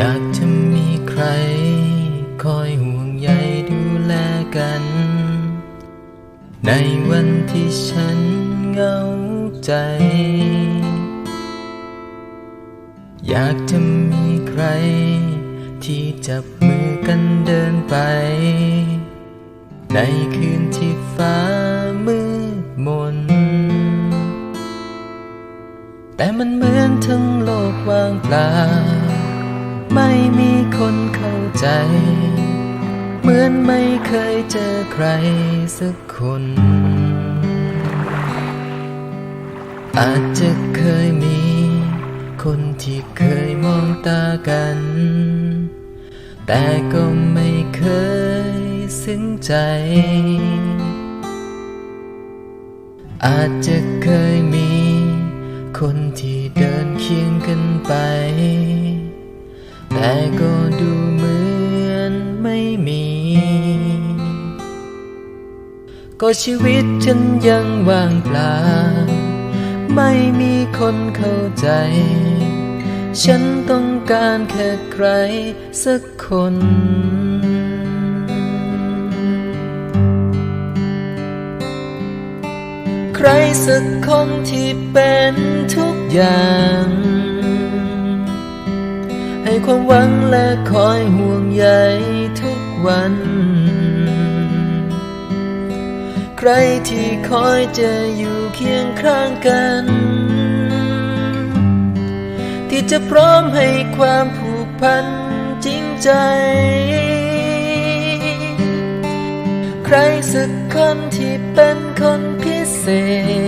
อยากจะมีใคร คอยห่วงใยดูแลกัน ในวันที่ฉันเหงาใจ อยากจะมีใคร ที่จับมือกันเดินไป ในคืนที่ฟ้ามืดมน แต่มันเหมือนทั้งโลกว่างเปล่า ไม่มีคนเข้าใจ เหมือนไม่เคยเจอใครสักคน อาจจะเคยมี คนที่เคยมองตากัน แต่ก็ไม่เคยซึ้งใจ อาจจะเคยมี คนที่เดินเคียงกันไป แต่ก็ดูเหมือนไม่มี ก็ชีวิตฉันยังว่างเปล่า ไม่มีคนเข้าใจ ฉันต้องการแค่ใครสักคนใครสักคนที่เป็นทุกอย่าง ความหวังและคอยห่วงใยทุกวัน ใครที่คอยจะอยู่เคียงข้างกัน ที่จะพร้อมให้ความผูกพันจริงใจ ใครสักคนที่เป็นคนพิเศษ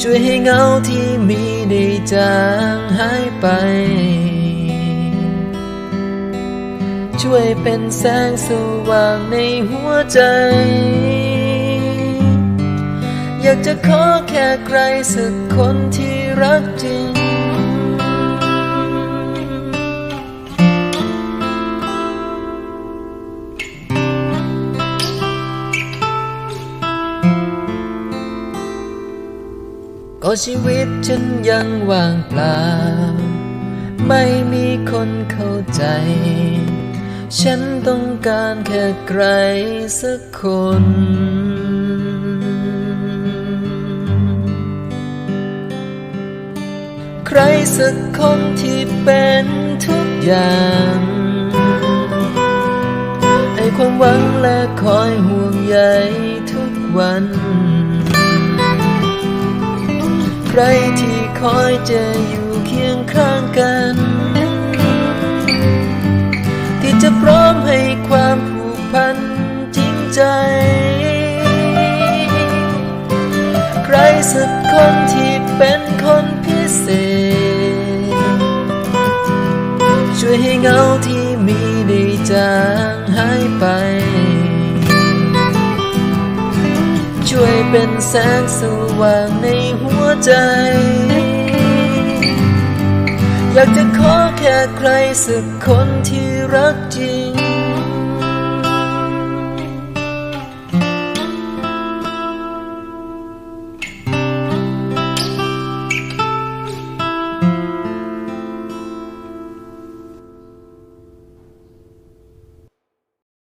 ช่วยให้เงาที่มีได้จางหายไป ช่วยเป็นแสงสว่างในหัวใจ อยากจะขอแค่ใครสักคนที่รักจริง ก็ชีวิตฉันยังว่างเปล่า ไม่มีคนเข้าใจ ฉันต้องการแค่ใครสักคนใครสักคนที่เป็นทุกอย่างให้ความหวังและคอยห่วงใยทุกวัน รที่คอยจะอยู่เคียงข้างกัน ที่จะพร้อมให้ความ ช่วยเป็นแสงสว่างในหัวใจ อยากจะขอแค่ใครสักคนที่รักจริง